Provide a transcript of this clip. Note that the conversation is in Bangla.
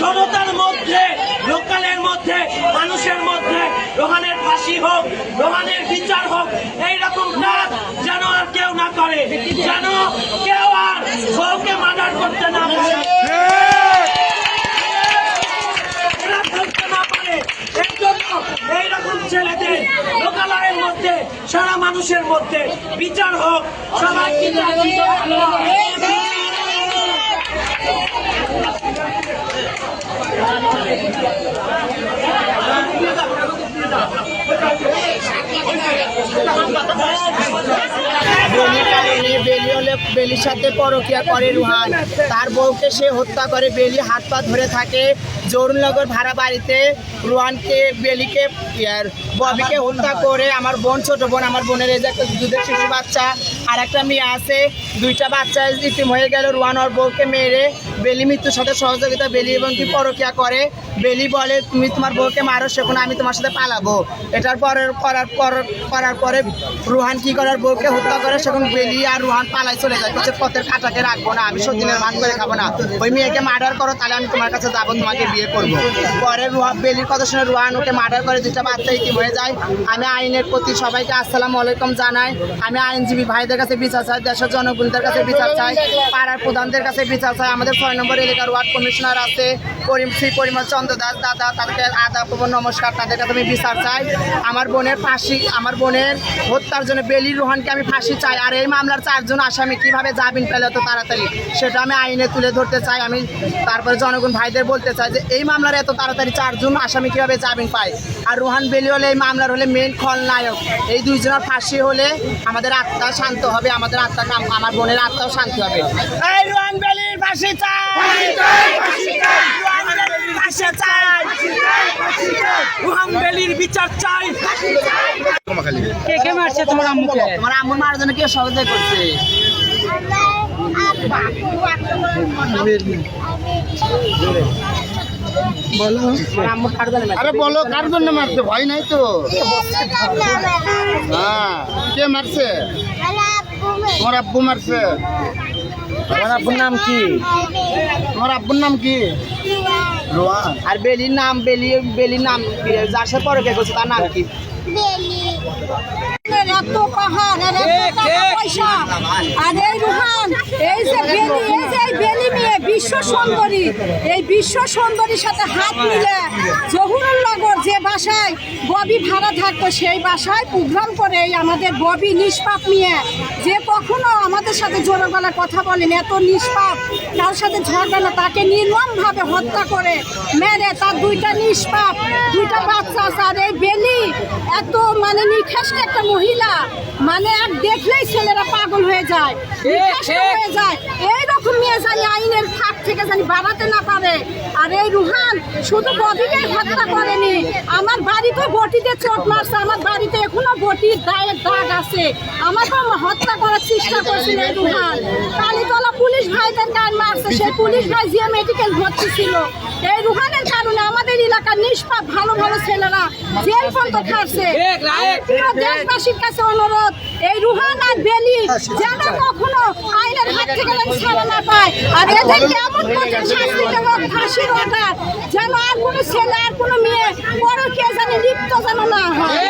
জনতার মধ্যে লোকালের মধ্যে মানুষের মধ্যে রোহানের ফাঁসি হোক রোহানের সারা মানুষের মধ্যে বিচার হোক, সবাই বেলির সাথে পরকিয়া করে রুহান। তার বউকে সে হত্যা করে বেলি হাত পা ধরে থাকে। জরুনগর ভাড়া বাড়িতে রুহানকে, বেলিকে, ইয়ার ববিকে হত্যা করে আমার বোন, ছোট বোন, আমার বোনের এই যে একটা দুধের শিশু বাচ্চা আর একটা মেয়ে আছে। দুইটা বাচ্চা ইতিম হয়ে গেল, রুহান ওর বউকে মেরে। বেলি মৃত্যুর সাথে সহযোগিতা, বেলি এবং কি পরকিয়া করে। বেলি বলে, তুমি তোমার বউকে মারো সেখানে আমি তোমার সাথে পালাবো। এটার পরে করার পর, করার পরে রুহান কি করার বউকে হত্যা করে, সেখন বেলি আর রুহান পালাই চলে যায়। কিছু পথের কাটাকে রাখব না, আমি সতীনের ভাগ করে খাব না। ওই মেয়েকে মার্ডার করো, তাহলে আমি তোমার কাছে যাব, তোমাকে বিয়ে করব। পরে রুহান বেলির কথা শুনে রুহান ওকে মার্ডার করে দুটা বাচ্চা ইতিম হয়ে যায়? আমি আইনের প্রতি সবাইকে আসসালামু আলাইকুম জানাই। আমি আইনজীবী ভাইদের কাছে বিচার চাই, দেশের জনগণদের কাছে বিচার চাই, পাড়ার প্রধানদের কাছে বিচার চাই। আমাদের ছয় নম্বর এলাকার ওয়ার্ড কমিশনার আছে, করিম শ্রী পরিমল চন্দ্র দাস দাদা, তাদেরকে আদাব ও নমস্কার, তাদের কাছে আমি বিচার চাই। আমার বোনের ফাঁসি, আমার বোনের হত্যার জন্য বেলি রোহানকে আমি ফাঁসি চাই। আর এই মামলার চারজন আসামি কীভাবে জামিন পেলে এত তাড়াতাড়ি? সেটা আমি আইনে তুলে ধরতে চাই। আমি তারপরে জনগণ ভাইদের বলতে চাই যে এই মামলার এত তাড়াতাড়ি চারজন আসামি কীভাবে জামিন পায় আর রোহান বেলি হলে এই মামলার হলে মেন খলনায়ক এই দুইজনের ফাঁসি হলে আমাদের আত্মা শান্ত হবে আমাদের আত্মা কাম- আমার বোনের আত্মাও শান্তি হবে এই রোহান বেলির ফাঁসি চাই রোহান বেলির ফাঁসি চাই বেলির বিচার চাই কে কে মারছে তোমার আম্মুকে আমার আম্মুর মারার জন্য কে সহযোগিতা করছে জন্য আরে বলো কার জন্য মারছে? ভয় নাই তো। হ্যাঁ কে মারছে? তোমার আব্বু মারছে। আমার আব্বুর নাম কি? তোমার আব্বুর নাম কি? রোহান আর বেলির নাম বেলি বেলির নাম যার সাথে পরে কে করছে তার নাম কি? এত পাহাড় আর এত টাকা পয়সা আর এই রুহান এই যে বেলি এই যে এই বেলি মেয়ে বিশ্ব সুন্দরী। এই বিশ্ব সুন্দরীর সাথে হাত মিলে জহুরুল নগর যে বাসায় ববি ভাড়া থাকতো সেই বাসায় প্রোগ্রাম করে এই আমাদের ববি নিষ্পাপ নিয়ে। যে কখনো আমাদের সাথে জোরে গলা কথা বলেন এত নিষ্পাপ। কার সাথে ঝগড়া না তাকে নির্মমভাবে হত্যা করে মেরে তার দুইটা নিষ্পাপ দুইটা বাচ্চা আর এই বেলি এত মানে নিখাস একটা মহিলা মানে এক দেখলেই ছেলেরা পাগল হয়ে যায় হয়ে যায়। এইরকম জানি, আইনের ফাঁক থেকে জানি বাড়াতে না পারে। আর এই রুহান শুধু বটিকে হত্যা করেনি। আমার বাড়িতে বটিতে চোট মারছে, আমার বাড়িতে এখনও বটির দায়ের দাগ আছে। আমার হত্যা করার চেষ্টা করছিল এই রুহান। কালীতলা পুলিশ ভাইদের গান মারছে, সেই পুলিশ ভাই জিয়া মেডিকেল ভর্তি ছিল। এই রুহানের আমাদের এলাকার নিষ্পাপ ভালো ভালো ছেলেরা জেল পর্যন্ত খাচ্ছে দেশবাসীর কাছে অনুরোধ এই রুহান আর বেলি যেন কখনো আইনের হাত থেকে যেন ছাড়া না পায়। আর এদেরকে এমন কঠিন শাস্তি দেব ফাঁসির অর্ডার যেন আর কোনো ছেলে আর কোনো মেয়ে বড় কে জানে লিপ্ত যেন না হয়।